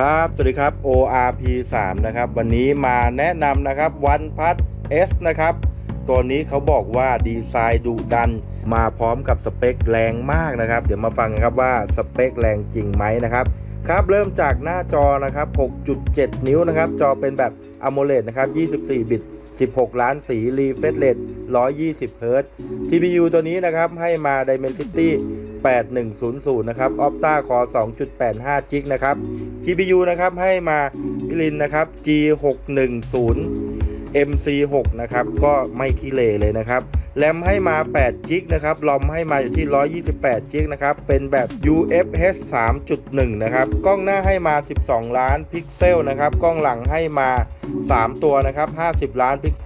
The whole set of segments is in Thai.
ครับ สวัสดีครับ ORP 3นะครับ วันนี้มาแนะนำนะครับ One p a s S นะครับ ตัวนี้เขาบอกว่าดีไซน์ดุดัน มาพร้อมกับสเปคแรงมากนะครับ เดี๋ยวมาฟังกันครับว่าสเปคแรงจริงไหมนะครับครับ เริ่มจากหน้าจอนะครับ 6.7 นิ้วนะครับ จอเป็นแบบ AMOLED นะครับ 24 บิต 16 ล้านสี refresh rate 120 Hz CPU ตัวนี้นะครับ ให้มา Dimensity 8100 นะครับ Opta Core 2.85 GB นะครับ GPU นะครับ ให้มาพิลินนะครับ G610 MC6 นะครับ ก็ไม่ขี้เหร่เลยนะครับแรมให้มา8 g b นะครับลอมให้มาอยู่ที่ 128 g b นะครับ เป็นแบบ UFS 3.1 นะครับ กล้องหน้าให้มา 12 ล้านพิกเซลนะครับ กล้องหลังให้มา 3 ตัวนะครับ 50 ล้านพิกเล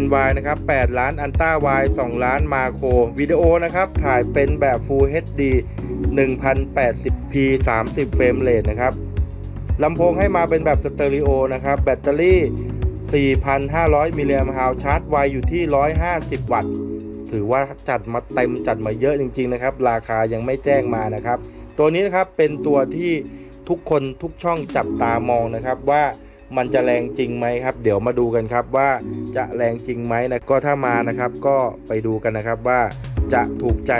นส์วายนะครับ 8 ล้านอันต้าวาย2ล้านมาโครวิดีโอนะครับ ถ่ายเป็นแบบ Full HD 1080p 30 เฟรมเรทนะครับลำโพงให้มาเป็นแบบสเตอริโอนะครับ แบตเตอรี่ 4,500 มิลลิแอมป์าชาร์จไวอยู่ที่ 150 วัตต์ ถือว่าจัดมาเต็มจัดมาเยอะจริง ๆ นะครับ ราคายังไม่แจ้งมานะครับ ตัวนี้นะครับเป็นตัวที่ทุกคนทุกช่องจับตามองนะครับว่า มันจะแรงจริงไหมครับ เดี๋ยวมาดูกันครับว่าจะแรงจริงไหมนะก็ถ้ามานะครับ ก็ไปดูกันนะครับว่าจะถูกใจ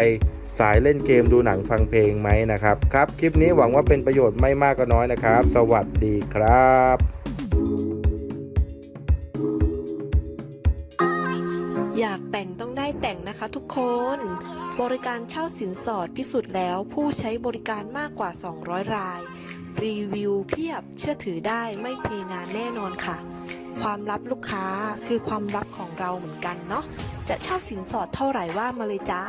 สายเล่นเกมดูหนังฟังเพลงไหมนะครับครับ คลิปนี้หวังว่าเป็นประโยชน์ไม่มากก็น้อยนะครับ สวัสดีครับอยากแต่งต้องได้แต่งนะคะทุกคน บริการเช่าสินสอดพิสูจน์แล้วผู้ใช้บริการมากกว่า 200 ราย รีวิวเพียบเชื่อถือได้ไม่เทงานแน่นอนค่ะ ความลับลูกค้าคือความลับของเราเหมือนกันเนาะจะเช่าสินสอดเท่าไหร่ว่ามาเลยจ้า